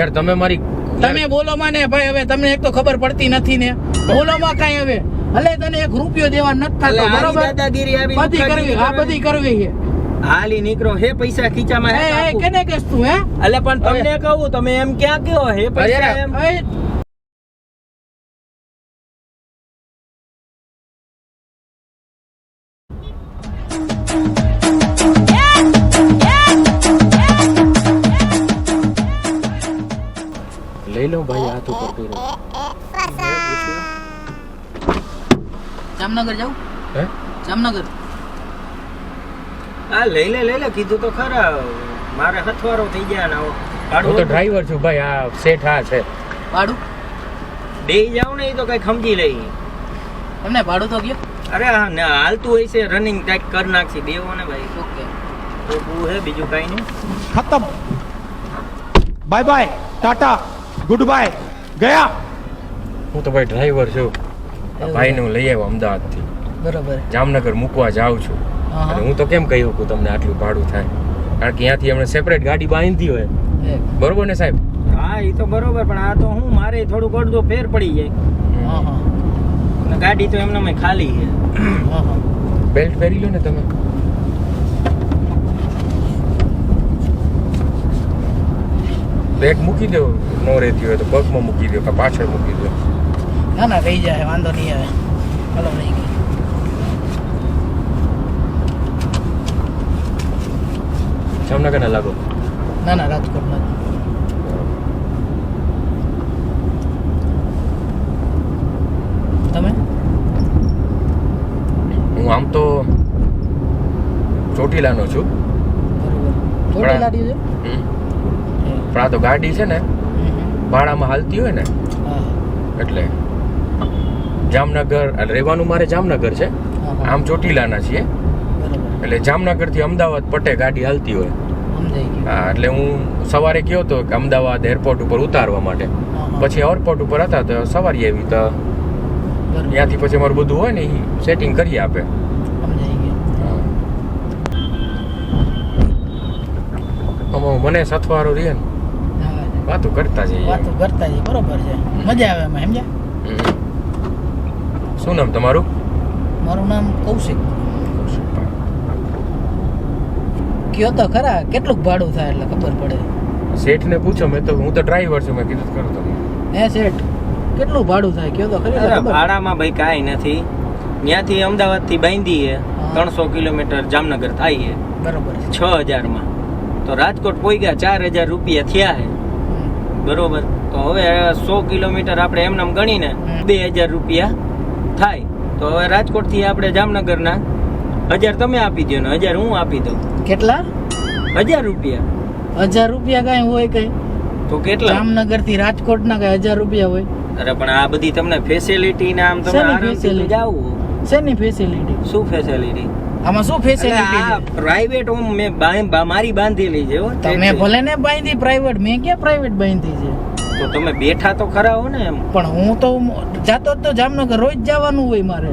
યાર તમે મારી તમે બોલો માં ને ભાઈ હવે તમને એક તો ખબર પડતી નથી ને. બોલો માં કાઈ હવે? અલે તને એક રૂપિયો દેવા નથી થતો બરોબર? દાદાગીરી આવી બધી કરવી આ બધી કરવી છે. હાલી નીકળો હે પૈસા ખીચામાં હે કેને કેસ તું હે? અલે પણ તમને કહું તમે એમ ક્યાં કયો હે પૈસા એમ? લઈ લઉં ભાઈ હાથ ઉપર કર્યો જામનગર જાઉં? હે? જામનગર. આ લઈ લે લઈ લે કીધું તો ખરા. મારે હથવારો થઈ ગયા ને હું તો ડ્રાઈવર છું ભાઈ આ સેઠ આ છે. ભાડું? બે જાવ ને એ તો કઈ સમજી લઈ. એમને ભાડું તો ગયો અરે ના હાલતું હોય છે રનિંગ ટાઈપ કરી નાખશી દેવો ને ભાઈ. ઓકે. તો હે બીજું કાઈ નહીં. ખતમ. Bye bye tata good bye. ગયા? હું તો ભાઈ ડ્રાઈવર છું. ભાઈને હું લઈ આવ્યો અમદાવાદથી. બરાબર. જામનગર મૂકવા જાઉં છું. અને હું તો કેમ કહી શકું તમને આટલું ભાડું થાય? કારણ કે ત્યાંથી એમણે સેપરેટ ગાડી બાંધી હોય. બરોબર ને સાહેબ? હા એ તો બરોબર પણ આ તો હું મારે થોડું અડધો ફેર પડી જાય. ગાડી તો એમને ખાલી છે. બેલ્ટ પહેરી લો ને તમે. બેગ મૂકી દો નો રહેતી હોય તો પગમાં મૂકી દો કે પાછળ મૂકી દો. ના ના રહી જાય વાંધો નહીં આવે. ચાલો રહી ગઈ. જામનગર ના લાગો. ના ના રાજકોટ ના તમે? હું આમ તો ચોટીલાનો છું. ચોટીલા છે? હમ. પણ આ તો ગાડી છે ને. ભાડામાં હાલતી હોય ને એટલે જામનગર રહેવાનું મારે જામનગર છે. આમ ચોટીલાના છીએ. એટલે જામનગરથી અમદાવાદ પટે ગાડી હાલતી હોય. હા એટલે હું સવારે ગયો હતો કે અમદાવાદ એરપોર્ટ ઉપર ઉતારવા માટે. પછી એરપોર્ટ ઉપર હતા તો સવારી આવી તો ત્યાંથી પછી અમારું બધું હોય ને એ સેટિંગ કરી આપે. મને સથવારો રહે ને. વાતો કરતા જઈએ. વાતો કરતા જઈએ બરોબર છે. મજા આવે એમાં સમજ્યા. શું નામ તમારું? મારું નામ કૌશિક. કયો તો ખરા કેટલું ભાડું થાય એટલે ખબર પડે. શેઠને પૂછો મેં તો હું તો ડ્રાઈવર છું મેં કીધું તો ખરું તમને. હે શેઠ કેટલું ભાડું થાય કયો તો ખરી ભાડામાં ભાઈ કાંઈ નથી. ત્યાંથી અમદાવાદથી બાંધીએ ત્રણસો કિલોમીટર જામનગર થાય બરોબર છે. હજારમાં. તો રાજકોટ પોઈ ચાર હજાર રૂપિયા થયા છે. હમ. બરોબર? તો હવે સો કિલોમીટર આપણે એમને એમ ગણીને બે હજાર રૂપિયા થાય. તો હવે રાજકોટથી આપણે જામનગરના હજાર તમે આપી દો ને હજાર હું આપી દઉં. કેટલા? હજાર રૂપિયા. હજાર રૂપિયા કઈ હોય કઈ? તો કેટલા? જામનગરથી રાજકોટ ના કઈ હજાર રૂપિયા હોય? અરે પણ આ બધી તમને ફેસિલિટી ને આમ તમે આરામથી જાવ શેની ફેસિલિટી શું ફેસિલિટી આમાં શું ફેસિલિટી પ્રાઇવેટ હોમ મેં મારી બાંધેલી છે તમે ભલે ને બાંધી પ્રાઇવેટ મેં ક્યાં પ્રાઇવેટ બાંધી છે? તો તમે બેઠા તો ખરા હો ને એમ. પણ હું તો જાતો તો જામનગર રોજ જવાનું હોય મારે.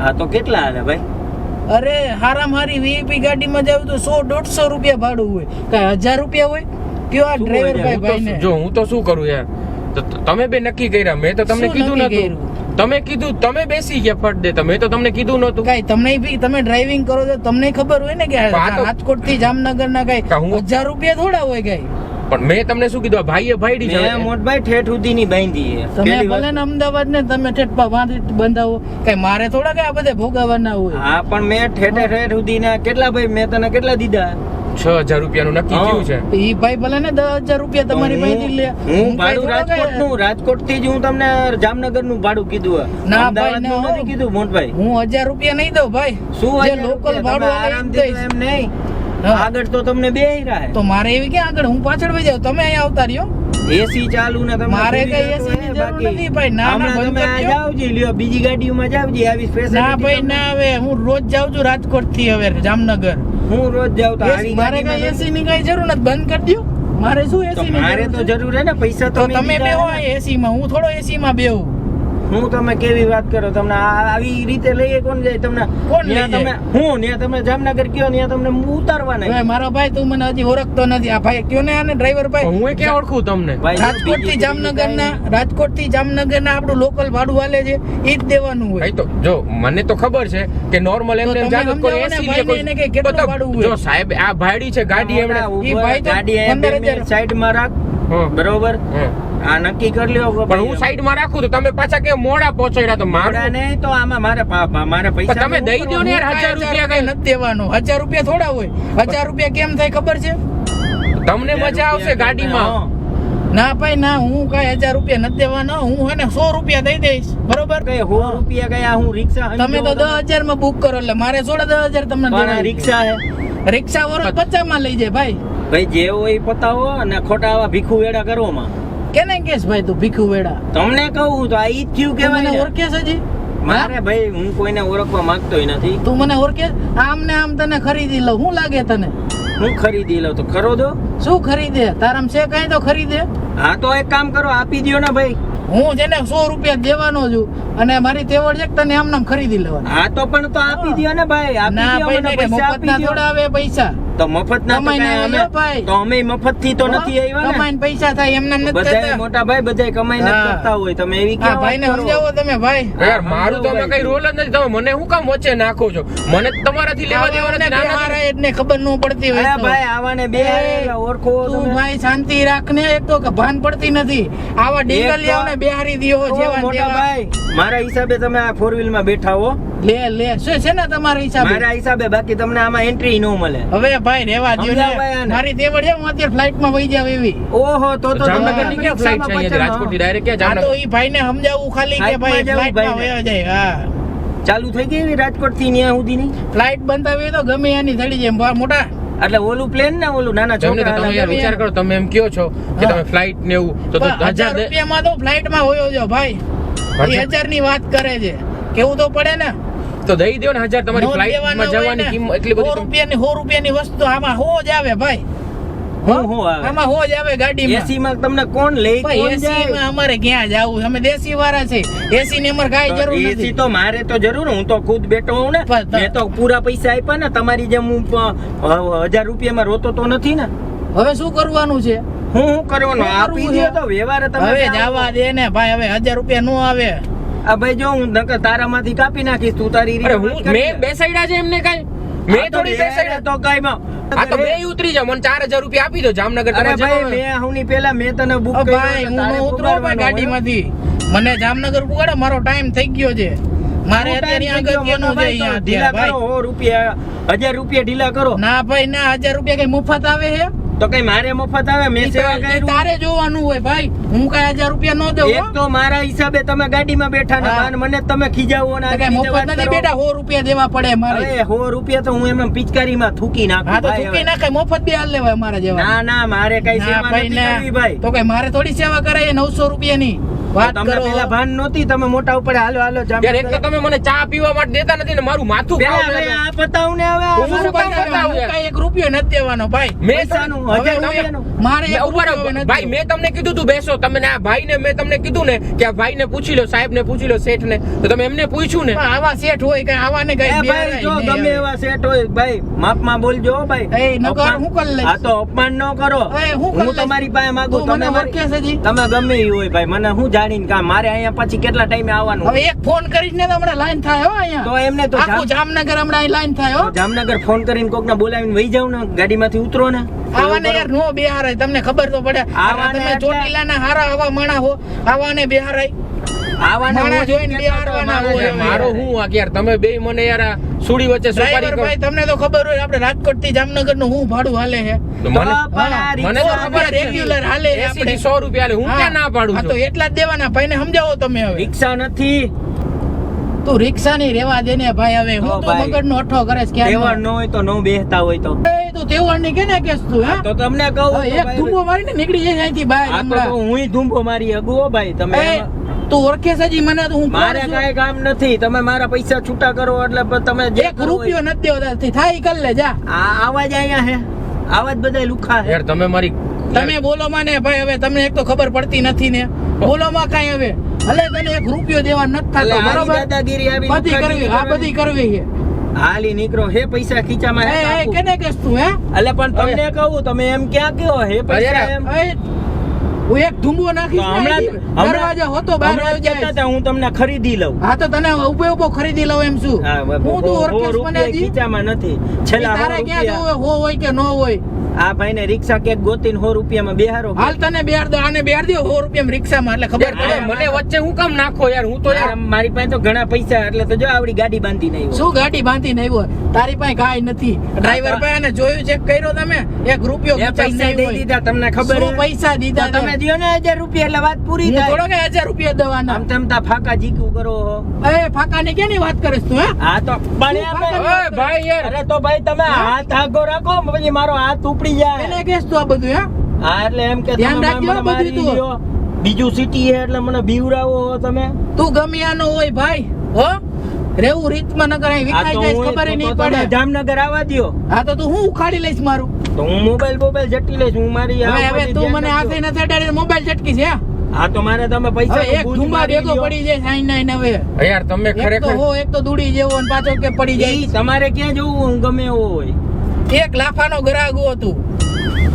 હા તો કેટલા હાલે ભાઈ? અરે હારામ હારી વીઆઈપી ગાડીમાં જાવ તો સો દોઢસો રૂપિયા ભાડું હોય. કઈ હજાર રૂપિયા હોય? કયો આ ડ્રાઈવર ભાઈ ભાઈ જો હું તો શું કરું યાર? તમે બે નક્કી કર્યા મેં તો તમને કીધું નતું. તમે કીધું તમે બેસી ગયા ફટ દે તમે તો તમને કીધું નતું કઈ તમને બી તમે ડ્રાઇવિંગ કરો તો તમને ખબર હોય ને કે રાજકોટથી જામનગર ના કઈ હું- હજાર રૂપિયા થોડા હોય કઈ? પણ મેં તમને શું કીધું ભાઈએ ભાઈડી છે. મોટભાઈ ઠેઠ સુધીની બાંધી છે. તમે ભલે ને અમદાવાદ ને તમે ઠેઠ બાંધી બંધાવો કઈ મારે થોડા કઈ આ બધે ભોગાવાના હોય? હા પણ મેં ઠેઠે ઠેઠ સુધી ના કેટલા ભાઈ મેં તને કેટલા દીધા? છ હજાર રૂપિયાનું નક્કી થયું છે. એ ભાઈ ભલે ને દસ હજાર રૂપિયા તમારી હું- લે. હું ભાડું રાજકોટનું રાજકોટથી જ હું તમને જામનગરનું ભાડું કીધું ના ભાઈ, નથી કીધું મોટભાઈ હું હજાર રૂપિયા નહીં દઉં ભાઈ. શું હજાર લોકલ ભાડું આરામથી દઈશ. એમ નહીં. આગળ તો તમને બે રહે. તો મારે એવી ક્યાં આગળ? હું પાછળ વહી જાઉં. તમે અહીંયા આવતા રહ્યો? એસી ચાલુ ને તમે મારે કઈ એસી ની જરૂર નથી ભાઈ. ના, ના, બંધ તમે આ જાવજી, લ્યો બીજી ગાડીઓમાં જાવજી આવી ના ભાઈ ના હવે. હું રોજ જાઉં છું રાજકોટથી હવે જામનગર. હું રોજ જાઉં તો આવી મારે કઈ એસી ની કઈ જરૂર નથી. બંધ કરી દો મારે શું એસી ની મારે તો જરૂર? હે ને? પૈસા તો તમે બેહો એસી માં હું થોડો એસી માં બેહું. હું તમે કેવી વાત કરો? તમને આવી રીતે લઈએ કોણ જાય? તમને કોણ લઈ ન્યા તમે હું ત્યાં તમે જામનગર કયો ત્યાં તમને ઉતારવા નહીં મારો ભાઈ તું મને હજી ઓળખતો નથી. આ ભાઈ કયો ને આને ડ્રાઈવર ભાઈ? હું કે ક્યાં ઓળખું તમને? ભાઈ, રાજકોટથી જામનગર ના રાજકોટથી જામનગર ના આપણું લોકલ ભાડું હાલે છે. એ જ દેવાનું હોય. તો જો મને તો ખબર છે કે નોર્મલ એમ એમ તમે કોઈ સમજાવો ને એસી ભાઈને એને કે કેટલું ભાડું હોય? જો સાહેબ આ ભાડી છે ગાડી એમણે એ ભાઈ તો ગાડી અહીંયા બે 15,000 મિનિટ સાઈડમાં રાખ. બરોબર? હં. આ નક્કી કરી લ્યો પણ હું સાઈડમાં રાખું તો તમે પાછા કે મોડા પહોંચાડ્યા તો મારા. નહીં તો આમાં મારે મારે પૈસા તમે દઈ દો ને યાર હજાર રૂપિયા કઈ. નથી દેવાનો. હજાર રૂપિયા થોડા હોય. હજાર રૂપિયા કેમ થાય ખબર છે? તમને મજા આવશે ગાડીમાં. ના ભાઈ ના હું કઈ હજાર રૂપિયા નથી દેવાનો. હું હે ને સો રૂપિયા દઈ દઈશ. બરોબર? કઈ સો રૂપિયા ગયા હું રિક્ષા તમે તો દસ હજારમાં બુક કરો એટલે મારે સોડા દસ હજાર તમને રિક્ષા હે. રિક્ષા વાળો પચાસમાં લઈ જાય ભાઈ. ભાઈ જે હોય પતાવો અને ખોટા આવા ભીખું વેડા કરવામાં. કેને કેસ ભાઈ તું ભીખુ વેડા? તમને કહું તો આ ઈ થયું કેવાય મને. ઓળખે છે જી મારે ભાઈ હું કોઈને ઓળખવા માંગતો નથી. તું મને ઓળખે? આમ ને આમ તને ખરીદી લઉં. શું લાગે તને? હું ખરીદી લઉં તો ખરો દો શું ખરીદે? તારામ છે કઈ તો ખરીદે? હા તો એક કામ કરો આપી દ્યો ને ભાઈ. હું જેને સો રૂપિયા દેવાનો છું અને મારી તેવડ છે તને આમ નામ ખરીદી લેવાનું. હા તો પણ તો આપી દ્યો ને ભાઈ. આપી ના મને પૈસા આપી ના થોડા આવે પૈસા. તો મફત ના અમે તો અમે મફતથી તો નથી આવ્યા ને? કમાઈને પૈસા થાય એમ નામ નથી બધાય થતા. મોટા ભાઈ બધા કમાઈને કરતા હોય. તમે એવી કે ભાઈ ને સમજાવો તમે ભાઈ. યાર મારું તો કઈ રોલ જ નથી તમે મને હું કામ વચ્ચે નાખો છો? મને તમારાથી લેવા દેવા નથી ના, ના, બિહારે એટલે ખબર ન પડતી હોય ભાઈ આવાને બે ઓળખો તું ભાઈ શાંતિ રાખ ને એક તો કે ભાન પડતી નથી. આવા ડીગલિયાઓને બેહારી દ્યો ઓ, જેવા મોટા ભાઈ મારા હિસાબે તમે આ ફોર વ્હીલમાં બેઠા હો. લે લે. શું છે ને તમારા હિસાબે? મારા હિસાબે બાકી તમને આમાં એન્ટ્રી ન મળે. હવે ભાઈ રેવા આને. મારી તેવડ છે હું અત્યારે ફ્લાઇટમાં વહી જાવ એવી. ઓહો તો તો તમે ની ક્યાં ફ્લાઇટ છે અહીંયા રાજકોટથી ડાયરેક્ટ ક્યાં આ તો ઈ ભાઈ ને સમજાવું ખાલી કે ભાઈ ફ્લાઇટમાં. વયો જાય હા. ચાલુ થઈ ગઈ એવી રાજકોટથી ન્યા સુધી ની ફ્લાઇટ બંધાવી હોય તો ગમે એની થડી જાય મોટા. એટલે ઓલું પ્લેન ને ઓલું નાના છોકરા તમે યાર વિચાર કરો તમે એમ કયો છો કે તમે ફ્લાઇટ ને એવું તો તો પણ હજાર હજાર દે- રૂપિયામાં તો ફ્લાઇટમાં વયો જો ભાઈ. એ હજાર- હજારની વાત કરે છે. કેવું તો પડે ને? તો દઈ દો ને હજાર. તમારી નોટ ફ્લાઇટમાં જવાની કિંમત એટલી બધી રૂપિયાની સો રૂપિયાની વસ્તુ આમાં હો જ આવે ભાઈ. હું હું? આવે. આમાં હો જ આવે ગાડીમાં. એસી માં તમને કોણ લઈ કોણ એસી માં અમારે ક્યાં જાવું? અમે દેશી વાળા છે એસી ની અમારે કાંઈ જરૂર એસી તો મારે તો જરૂર હું તો ખુદ બેઠો હું ને. મેં તો પૂરા પૈસા આપ્યા ને તમારી જેમ હું હજાર રૂપિયામાં રોતો તો નથી ને. હવે શું કરવાનું છે? હું શું કરવાનું? આપી દે દો તો વ્યવહાર તમે હવે જવા દે ને ભાઈ હવે હજાર રૂપિયા નો આવે. આ ભાઈ જો હું નકર તારામાંથી કાપી નાખીશ તું તારી રીતે હું મેં બેસાડ્યા છે એમને કઈ? મેં થોડી બેસાડ્યા. તો કઈ માં આ તો બે ઉતરી જાવ મને ચાર હજાર રૂપિયા આપી દો જામનગર અરે ભાઈ મેં હવની પેલા મેં તને બુક ઓ ભાઈ હું ઉતરો ભાઈ ગાડીમાંથી. મને જામનગર પુગાડો મારો ટાઈમ થઈ ગયો છે. મારે. અત્યારે હું અગત્યનું છે અહીંયા ઢીલા કરો રૂપિયા હજાર રૂપિયા ઢીલા કરો. ના ભાઈ ના હજાર રૂપિયા કઈ મફત આવે છે? તો કઈ મારે મફત આવે? મેં સેવા કરી તારે જોવાનું હોય ભાઈ. હું કઈ હજાર રૂપિયા નો દઉં એક તો મારા હિસાબે તમે ગાડીમાં બેઠા ને. અને મને તમે ખીજાવો ને કઈ મફત નથી બેટા 100 રૂપિયા દેવા પડે મારે. અરે 100 રૂપિયા તો હું એમ પિચકારીમાં થૂકી નાખું હા તો થૂકી ચૂકી હવે. ના કઈ મફત બે હાલ લેવાય મારા જેવા. ના ના મારે કઈ સેવા નથી કરવી ભાઈ. તો કઈ મારે થોડી સેવા કરાય નવસો રૂપિયાની. તો વાત તમને પેલા ભાન નહોતી તમે મોટા ઉપર હાલો હાલો યાર એક તો તમે મને ચા પીવા માટે દેતા નથી ને મારું માથું ખાવ હવે આ બતાવું ને હવે હું શું કામ બતાવું. બતાવું? હું કઈ એક રૂપિયો નથી દેવાનો ભાઈ. મેં પૈસાનું, તમને- હજાર તમે- રૂપિયાનું. મારે એક મેં ઊભા રહો. રૂપિયો ભાઈ મેં તમને કીધું તું બેસો. તમે આ ભાઈ ને મેં તમને કીધું ને કે આ ભાઈ ને પૂછી લો સાહેબ ને પૂછી લો શેઠ ને તો તમે એમને પૂછ્યું ને? આવા શેઠ હોય કે આવા ને કઈ ભાઈ બેરાય જો ગમે એવા સેટ હોય ભાઈ માપમાં બોલજો ભાઈ. એ નકર અપમાન- હું કરી લઈશ. આ તો અપમાન ન કરો. હું હું તમારી પાસે માંગુ તમે છે તમે ગમે એ હોય ભાઈ મને હું જાણીને કામ મારે અહીંયા પછી કેટલા ટાઈમે આવવાનું? હવે એક ફોન કરીશ ને તો હમણાં લાઈન થાય હો તો અહીંયા એમને તો આખું જામનગર હમણાં અહીં લાઈન થાય હો. જામનગર ફોન કરીને કોકને બોલાવીને વહી જાવ ને ગાડીમાંથી ઉતરો ને. આવાને યાર નો બેહારાય તમને ખબર તો પડે. આવા તમે ચોટીલાના હારા આવા માણા હો. આવાને બેહારાય. મારે હોય. જેમ મારો હું યાર તમે બે મને યાર સુડી વચ્ચે સુપારી કરો. ભાઈ તમને તો ખબર હોય આપણે રાજકોટથી જામનગરનું હું ભાડું હાલે છે. તો તો મને પણ આ હા, મને તો રિક્ષા ખબર રેગ્યુલર હાલે છે 80 થી આપણે. 100 રૂપિયા લે હું ક્યાં ના પાડું હા, તો એટલા જ દેવાના. ભાઈ ને સમજાવો તમે હવે. રિક્ષા નથી. તું રિક્ષા ની રેવા દે ને ભાઈ હવે. હું તો. મગજ નો અઠો કરે છે ક્યાં ન હોય તો ન બેહતા હોય તો. તું તહેવારની કેને કેસ તું હા? તો તમને કહું એક ધૂંબો મારી મારીને નીકળી જાય અહીંથી બહાર તો હમણાં. તો મારી અગુઓ ભાઈ. તમે એ, તું ઓળખે છે જી મને તો હું મારે છું? કામ નથી. તમે મારા પૈસા છૂટા કરો એટલે તમે જે એક રૂપિયો હોય. નથી દેવો થાય કર લે જા. આ આવાજ અહીંયા હે. આવાજ બધા લુખા હે. યાર તમે મારી તમે બોલો માં ને ભાઈ હવે તમને એક તો ખબર પડતી નથી ને. બોલો માં કાંઈ હવે. ભલે તને એક રૂપિયો દેવા નથી થતો બરોબર? દાદાગીરી આવી બધી કરવી આ બધી કરવી છે. હાલી નીકળો. હે પૈસા ખીચામાં હે કેને કેસ તું હે? એટલે પણ તમને કહું તમે એમ ક્યાં કયો હે પૈસા એમ? એ હું એક ધુંબો નાખીશ હમણાં દરવાજા હોતો બહાર આવી હું તમને ખરીદી લઉં. હા તો તને ઊભો ઊભો ખરીદી લઉં એમ શું? હું તો હજી? ખીચામાં નથી. છેલ્લા તારે ક્યાં. જોવે હો હોય કે ન હોય? આ ભાઈને રિક્ષા કેક ગોતીને સો રૂપિયામાં બેહારો હાલ તને બેહાર દો આને બેહાર દો સો રૂપિયા રિક્ષામાં એટલે ખબર પડે. મને વચ્ચે હું કામ નાખો યાર? હું તો યાર મારી પાસે તો ઘણા પૈસા એટલે તો જો આવડી ગાડી બાંધીને આવ્યો. શું ગાડી બાંધીને આવ્યો? તારી પાસે કાઈ નથી. ડ્રાઈવર પાસે આને જોયું ચેક કર્યો તમે? એક રૂપિયો પૈસા દઈ દીધા તમને ખબર પૈસા દીધા તમે દિયો ને હજાર રૂપિયા એટલે વાત પૂરી થાય. થોડો કે હજાર રૂપિયા દેવાના? આમ તેમ તા ફાકા જીકું કરો એ ફાકા ફાકાની કેની વાત કરીશ તું હે? હા તો પણ ભાઈ. યાર અરે તો ભાઈ તમે હાથ આગો રાખો પછી મારો હાથ ઉપડી એને જાય કેસ તું આ બધું હે? હા એટલે એમ કે ધ્યાન રાખજો બધું તું. બીજું સિટી હે એટલે મને બીવરાવો હો તમે. તું ગમિયાનો હોય ભાઈ હો? રેવું રીતમાં ન કરાય વિખાઈ જાય ખબર નહીં પડે. જામનગર આવવા દયો. હા તો તું હું ઉખાડી લઈશ મારું? તો હું મોબાઈલ મોબાઈલ જટી લઈશ હું મારી હવે હવે તું મને. હાથે નથી અડાડી મોબાઈલ જટકી છે હા તો મારે તમે પૈસા એક ધુમા ભેગો પડી જાય સાઈન નાઈન હવે. યાર તમે એક તો ખરેખર હો એક તો દૂડી જેવો અને પાછો કે પડી જાય. તમારે ક્યાં જવું હું ગમે એવો હોય. એક લાફાનો ગ્રાહક હતું.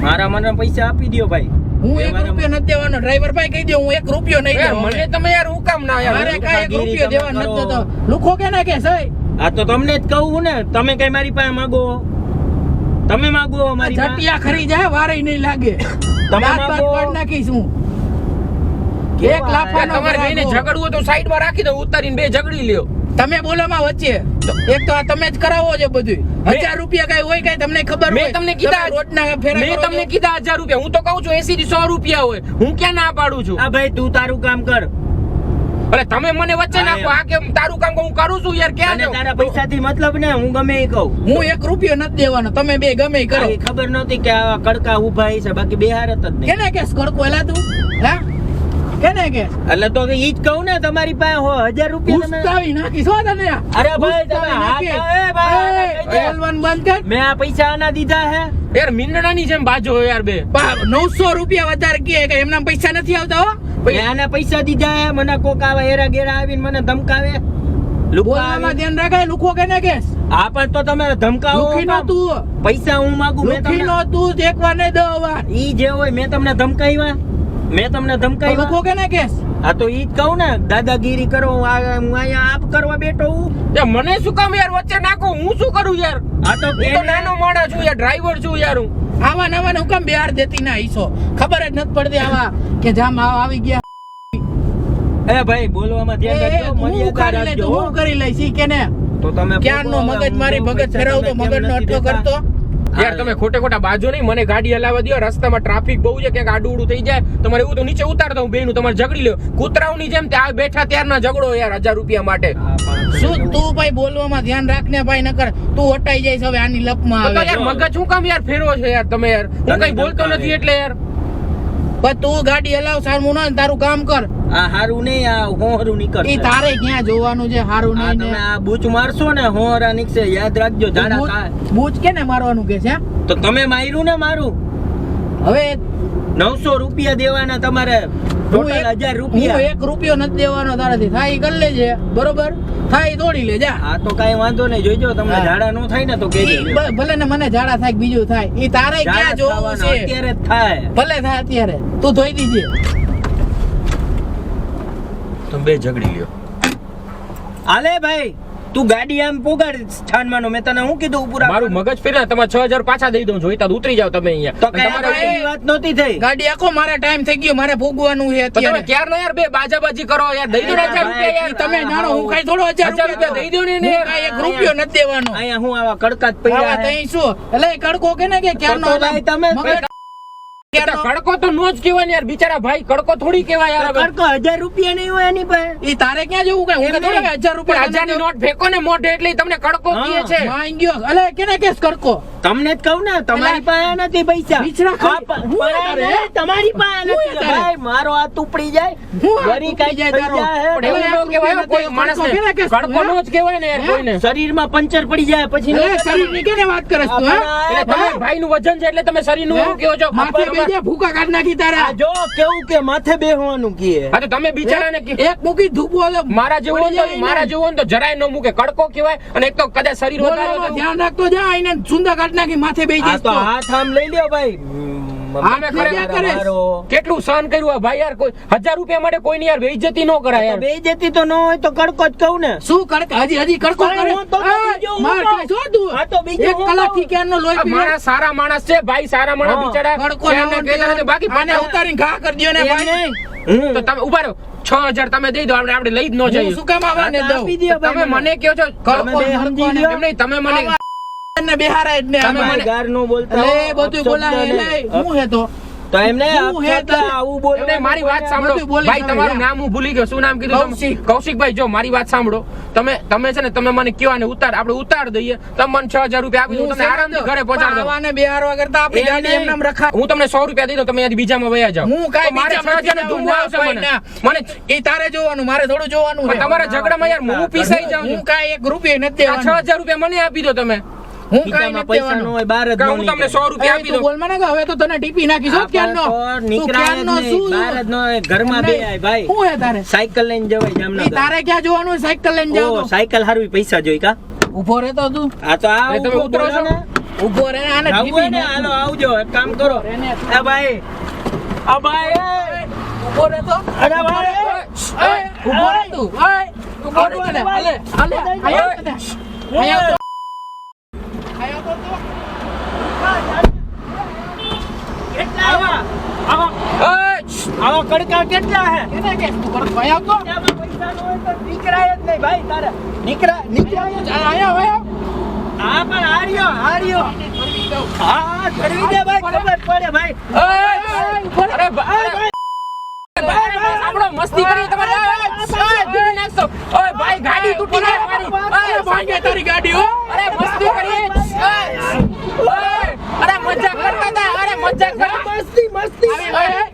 મારા મને પૈસા આપી દો ભાઈ. હું એક રૂપિયો નથી દેવાનો. ડ્રાઈવર ભાઈ કહી દો હું એક રૂપિયો નહીં યાર, મને તમે યાર હું કામ ના યાર મારે કાંઈ એક રૂપિયો દેવાનો નથી. દેતો લુખો કે ના કે સહી આ તો તમને જ કહું ને. તમે કઈ મારી પાસે માંગો? તમે માંગો મારી જટિયા ખરી જાય વારે નહીં લાગે. તમે માંગો. પાડી નાખીશ હું. એક લાફાનો તમારે બેને ઝઘડવું તો સાઈડમાં રાખી દો ઉતારીને બે ઝઘડી લ્યો. તમે બોલો માં વચ્ચે. એક તો આ તમે જ કરાવો છો બધું હજાર રૂપિયા કઈ હોય કઈ તમને ખબર મેં તમને કીધા રોજના ફેરા મેં તમને કીધા હજાર રૂપિયા. હું તો કહું છું એસી થી સો રૂપિયા હોય. હું ક્યાં ના પાડું છું? આ ભાઈ તું તારું કામ કર. અરે તમે મને વચ્ચે નાખો. આ કે તારું કામ હું કરું છું યાર ક્યાં જાઉં? તારા પૈસાથી મતલબ ને હું ગમે એ કહું. હું એક રૂપિયો નથી દેવાનો તમે બે ગમે કરો. ખબર નહોતી કે આ કડકા ઊભા છે બાકી બેહાર જ નહીં. કેને કેસ કડકો એલા તું? હા? કેને કે? એટલે તો ઈ જ કહું ને તમારી પાસે હો હજાર રૂપિયા તમે ઉસ્તાવી નાખી છો તને અરે ભાઈ, તમે હાથ એ ભાઈ, બોલવાનું બંધ કર. મેં આ પૈસા આના દીધા હે. યાર મીંડળાની જેમ બાજો યાર બે. નવસો રૂપિયા વધારે કે કે એમના પૈસા નથી આવતા હો? મેં આના પૈસા દીધા હે મને કોક આવે હેરા ગેરા આવીને મને ધમકાવે. લુખા બોલવામાં ધ્યાન રાખાય લુખો કેને કે? આ પણ તો તમે ધમકાવો લુખી નો તું પૈસા હું માંગુ મેં લુખી તમને નો તું એક વાર ને દો વાર ઈ જે હોય મેં તમને ધમકાવ્યા. મેં તમને ધમકાઈ લખો કે ને કેસ? હા તો ઈ જ કહું ને દાદાગીરી કરો હું અહીંયા આપ કરવા બેઠો હું. મને શું કામ યાર વચ્ચે નાખો હું શું કરું યાર? આ તો હું તો નાનો માણસ છું યાર ડ્રાઈવર છું યાર હું. આવા નવા નું કામ બિહાર દેતી ના ઈસો ખબર જ નથી પડતી આવા કે જામ આવા આવી ગયા. એ ભાઈ બોલવામાં ધ્યાન રાખજો હું મર્યાદા રાખજો હું. કરી લઈશ કે ને. તો તમે ક્યારનો નો મગજ મારી મગજ ફેરવતો મગજ નો દેતા? કરતો? યાર તમે ખોટે ખોટા બાજો નહીં મને ગાડી હલાવવા દો રસ્તામાં ટ્રાફિક બહુ છે ક્યાંક આડું ઉડું થઈ જાય. તમારે એવું તો નીચે ઉતારતા હું બેનું તમારે ઝઘડી લો કૂતરાઓની જેમ આ બેઠા ત્યારના ઝઘડો યાર હજાર રૂપિયા માટે. શું તું ભાઈ બોલવામાં ધ્યાન રાખને ભાઈ નકર તું હટાઈ જઈશ હવે આની લપમાં તો આવે યાર મગજ શું કામ યાર ફેરવો છો યાર તમે યાર. હું કઈ બોલતો. નથી એટલે યાર. પણ તું ગાડી હલાવ સારું ને તારું કામ કર. આ હારું નહીં આ હોહરું ઈ નીકળશે. તારે ક્યાં જોવાનું છે હારું નહીં તમે આ બૂચ મારશો ને હોહરા નીકળશે. યાદ રાખજો કે બૂચ કેને મારવાનું કે છે તો તમે માર્યું ને મારું. હવે નવસો રૂપિયા દેવાના તમારે એક- હું એક રૂપિયો નથી દેવાનો તારાથી. થાય કરી લેજે. બરોબર? થાય તોડી લેજે. આ તો કઈ વાંધો નહીં. જોઈજો તમને ઝાડા નો થાય ને તો ભલે ને મને ઝાડા થાય બીજું થાય. એ તારે ક્યાં જોવું છે? અત્યારે થાય. ભલે થાય અત્યારે. તું ધોઈ દીજે. તમે બે ઝઘડી લ્યો. હાલે ભાઈ. તું ગાડી આમ પોગાડ સ્થાનમાં મેં તને શું કીધું ઉપર મારું મગજ ફેરા તમે છ હજાર પાછા દઈ દઉં જોઈતા ઉતરી જાવ તમે અહીંયા. તો તમારે વાત નહોતી થઈ? ગાડી આખો મારે ટાઈમ થઈ ગયો મારે ભોગવાનું છે અત્યારે. ક્યાર યાર બે બાજાબાજી કરો યાર દઈ દો ને હજાર રૂપિયા યાર. તમે જાણો હું કઈ થોડો હજાર હજાર રૂપિયા દઈ દો ને. હું એક રૂપિયો નથી દેવાનો. અહીંયા હું આવા કડકાત આવા પડ્યા હે. તઈ શું? એટલે કડકો કે ને કે ક્યાર નો તમે- કડકો તો નો જ કેવાય યાર બિચારા ભાઈ કડકો થોડી કેવાય યાર કડકો હજાર રૂપિયા નહીં હોય એની પાસે. ઈ તારે ક્યાં જવું કે? હું થોડો નહીં. કે હજારની રૂપિયા નોટ ફેંકો ને મોઢે એટલે તમને કડકો. કહે છે. માંગ્યો. અલે કેને કેસ કડકો? તમને જ કહું ને તમારી પાસે નથી પૈસા. તમારી પાસે નથી. ભાઈ મારો આ તૂપડી જાય. ગરી કાંઈક જાય ન કોઈ? નો જ કહેવાય ને કોઈને. શરીરમાં પંચર પડી જાય પછી અલે શરીરની કેને વાત કરે તું એટલે તમારા ભાઈનું વજન છે એટલે તમે શરીરનું નું એવું કહો છો? માથે દે ભૂકા કાઢ નાખી તારા. જો કેવું કે માથે બેહવાનું કીએ. હા તો તમે બિચારાને એક મૂકી ધૂપો મારા જેવો તો મારા. જેવો તો જરાય ન મૂકે. કડકો કહેવાય અને એક તો કદાચ શરીર વધારે ધ્યાન રાખતો જા એને સુંદર કાઢ નાખી માથે બેહી જઈશ તો તો? હાથ આમ લઈ લ્યો ભાઈ. કેટલું સહન કર્યું ભાઈ યાર કોઈ હજાર રૂપિયા માટે કોઈની યાર બેઇજ્જતી ન કરાય યાર. બે તો ન હોય તો કડકો જ કહું ને. શું કડક? હજી હજી કડકો કરે. માર. ખાય છો તું. આ તો બીજો એક કલાકથી થી નો લોહી પીવે. સારા માણસ છે ભાઈ સારા માણસ બિચારા. કડકો ને કહેતા નથી. બાકી મને ઉતારી ઉતારીને ઘા કરી દ્યો ને ભાઈ. તો તમે ઊભા રહો છ હજાર તમે દઈ દો આપણે આપણે લઈ જ ન જઈએ. શું કામ આવાને આ દઉં? તમે મને. કહો છો કડકો સમજી. તમે મને ને બેહારા જ ને તમે મને- ગાર નો બોલતા એટલે એ બધું બોલાય. એટલે હું હે તો? તો એમને. આવું બોલ મારી વાત સાંભળો. ભાઈ તમારું નામ હું ભૂલી ગયો શું નામ કીધું કૌશિક. કૌશિકભાઈ જો મારી વાત સાંભળો. તમે તમે છે ને તમે મને કયો અને ઉતાર આપણે ઉતાર દઈએ. તમે મને છ હજાર રૂપિયા આપી દો હું તમને આરામથી ઘરે પહોંચાડી દો. આવાને બેહારવા કરતા આપણી ગાડી એમ નામ રખા હું તમને સો રૂપિયા દઈ દઉં તમે બીજા બીજામાં વયા જાઓ. હું કાંઈ મારે છ હજાર ને ધૂમવું આવશે મને. મને એ તારે જોવાનું મારે થોડું જોવાનું તમારા ઝઘડામાં યાર હું પીસાઈ જાઉં હું કઈ એક રૂપિયા નથી છ હજાર રૂપિયા મને આપી દો તમે. હું કાંઈ નથી પૈસા ન હોય બહાર જ હું તમને નીકળે. સો રૂપિયા આપી તું દઉં. બોલમાં ના કે હવે તો તને ટીપી નાખી ક્યારનો. પર તું નીકળાય જ શું બાર જ ન ઘરમાં બે આય ભાઈ. શું હે તારે? સાયકલ લઈને જવાય જામનગર. તારે ક્યાં જોવાનું સાયકલ લઈને જાવ તો. સાયકલ હારવી પૈસા જોઈ કા? ઊભો રહેતો તું આ તો આ તમે ઉતરો છો? ને. ઊભો રહે આને ટીપી ને હાલો આવજો એક કામ કરો. એ ભાઈ. આ ભાઈ. ઊભો રહેતો અરે ભાઈ ઊભો રહે. તું. ઊભો રહે હાલે, હાલે. આયા તો તું. કેટલા આવા આવા એ, શ્શ. આવા કડકા કેટલા હે કેને કે તું કરતો? આયા આવ તો. આમાં પૈસા ન હોય તો નીકળાય જ નહીં ભાઈ તારે નીકળા નીકળાય જ. આયા આવ, આયા આવ. હા પણ હાર્યો હાર્યો હા હા ધરવી દે ભાઈ ખબર પડે ભાઈ એ, અરે ભાઈ ભાઈ, ભાઈ, સાંભળો, મસ્તી કરી તમારે એ, એ, ધીમી નાખશો. ઓય, ભાઈ ગાડી તૂટી ગઈ મારી. અરે એ, ભાંગે તારી ગાડી હો અરે મસ્તી કરી એ, ઓય, અરે મજાક કરતા હતા અરે મજાક કરતા મસ્તી મસ્તી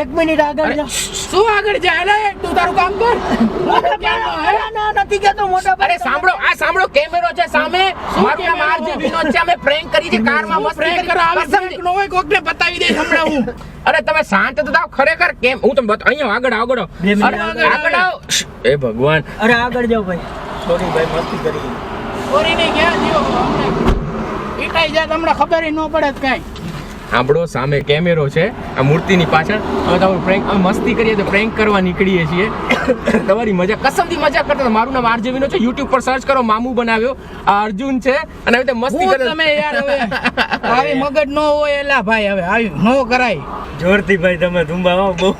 એક મિનિટ આગળ જા. શું આગળ જાય લે તું તારું કામ કર. ના નથી કેતો મોટા અરે સાંભળો આ સાંભળો કેમેરો છે સામે. મારું નામ આરજે વિનોદ છે અમે પ્રેન્ક કરી છે કારમાં મસ્ત પ્રેન્ક કરો આવે છે નો હોય કોકને બતાવી દે હમણાં હું. અરે તમે શાંત તો થાવ ખરેખર કેમ? હું તમને બતા અહીંયા આગળ આવો, આગળ આગળ આગળ આવો. એ ભગવાન. અરે આગળ જાઓ ભાઈ. સોરી ભાઈ મસ્તી કરી. સોરી ને ક્યાં જીવો અમને ઈટાઈ જાય તમને હમણાં ખબર ન પડે જ કાંઈ. સાંભળો સામે કેમેરો છે આ મૂર્તિની પાછળ. હવે તમે પ્રેન્ક અમે મસ્તી કરીએ તો પ્રેન્ક કરવા નીકળીએ છીએ. તમારી મજા કસમથી મજા કરતા મારું નામ આરજીવીનો છે. યુટ્યુબ પર સર્ચ કરો મામુ બનાવ્યો. આ અર્જુન છે. અને હવે મસ્તી કરો તમે યાર હવે આવી મગજ નો હોય એલા ભાઈ હવે. આવી ન કરાય. જોરથી ભાઈ તમે ધુંબાવો બહુ.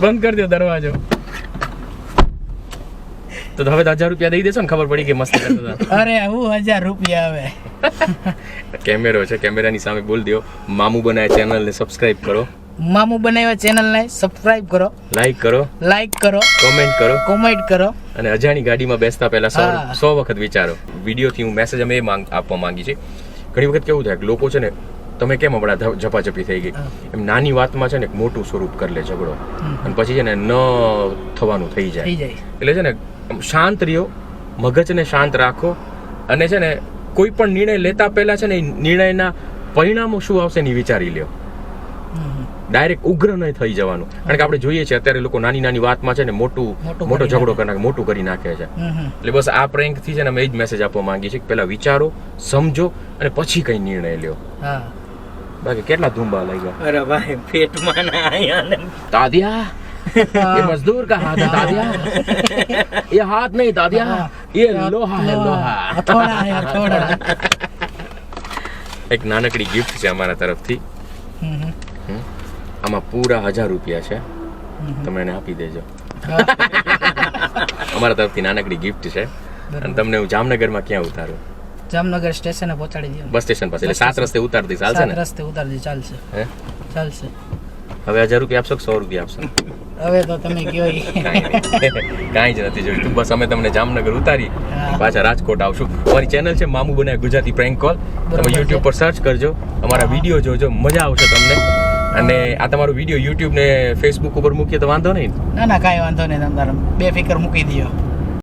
બંધ કરી દો દરવાજો. તો હવે તો હજાર રૂપિયા દઈ દેશો ને ખબર પડી કે મસ્ત કરતા અરે હું હજાર રૂપિયા હવે કેમેરો છે કેમેરાની સામે બોલ દો મામુ બનાય ચેનલને સબસ્ક્રાઇબ કરો. મામુ બનાવ્યા ચેનલ ને સબસ્ક્રાઇબ કરો. લાઈક કરો. લાઈક કરો. કોમેન્ટ કરો. કોમેન્ટ કરો. અને અજાણી ગાડીમાં બેસતા પહેલા સો સો વખત વિચારો. વિડીયોથી હું મેસેજ અમે એ માંગ આપવા માંગી છે. ઘણી વખત કેવું થાય કે લોકો છે ને તમે કેમ હમણાં ઝપાઝપી થઈ ગઈ? એમ નાની વાતમાં છે ને મોટું સ્વરૂપ કરી લે ઝઘડો. અને પછી છે ને ન થવાનું થઈ જાય. એટલે છે ને શાંત રહ્યો મગજને શાંત રાખો અને છે ને કોઈ પણ નિર્ણય લેતા પહેલા છે ને એ નિર્ણયના પરિણામો શું આવશે એની વિચારી લ્યો. ડાયરેક્ટ ઉગ્ર નહીં થઈ જવાનું. કારણ કે આપણે જોઈએ છીએ અત્યારે લોકો નાની નાની વાતમાં છે ને મોટું મોટું ઝઘડો કરી નાખે. મોટું કરી નાખે છે. એટલે બસ આ પ્રેન્કથી છે ને અમે એ જ મેસેજ આપવા માંગીએ છીએ કે પહેલા વિચારો સમજો અને પછી કઈ નિર્ણય લ્યો. બાકી કેટલા ધુંબા લાગ્યા. અરે ભાઈ પેટમાં ના. આયા દાદિયા ये मजदूर का हाथ है दादिया ये हाथ नहीं दादिया ये लोहा है लोहा હથોડા હે હથોડા એક નાનકડી ગિફ્ટ છે અમારા તરફથી હમ હમ. હમ. આમાં પૂરા હજાર રૂપિયા છે તમે એને આપી દેજો અમારા તરફથી નાનકડી ગિફ્ટ છે અને તમને હું જામનગરમાં ક્યાં ઉતારું જામનગર સ્ટેશને પહોંચાડી દો બસ સ્ટેશન પાસે એટલે સાત રસ્તે ઉતાર દઈશ ચાલશે સાત ને રસ્તે ઉતારજો ચાલશે હે ચાલશે હવે હજાર રૂપિયા આપશો કે સો રૂપિયા આપશો હવે તો તમે કયો કાંઈ જ નથી જોયું. બસ અમે તમને જામનગર ઉતારી પાછા રાજકોટ આવશું. અમારી ચેનલ છે મામુ બનાય ગુજરાતી પ્રેન્ક કોલ તમે યુટ્યુબ પર સર્ચ કરજો. અમારા વીડિયો જોજો. મજા આવશે તમને. અને આ તમારો વીડિયો યુટ્યુબ ને ફેસબુક ઉપર મૂકીએ તો વાંધો નહીં ના? ના કાંઈ વાંધો નહીં તમારે. બે ફિકર મૂકી દો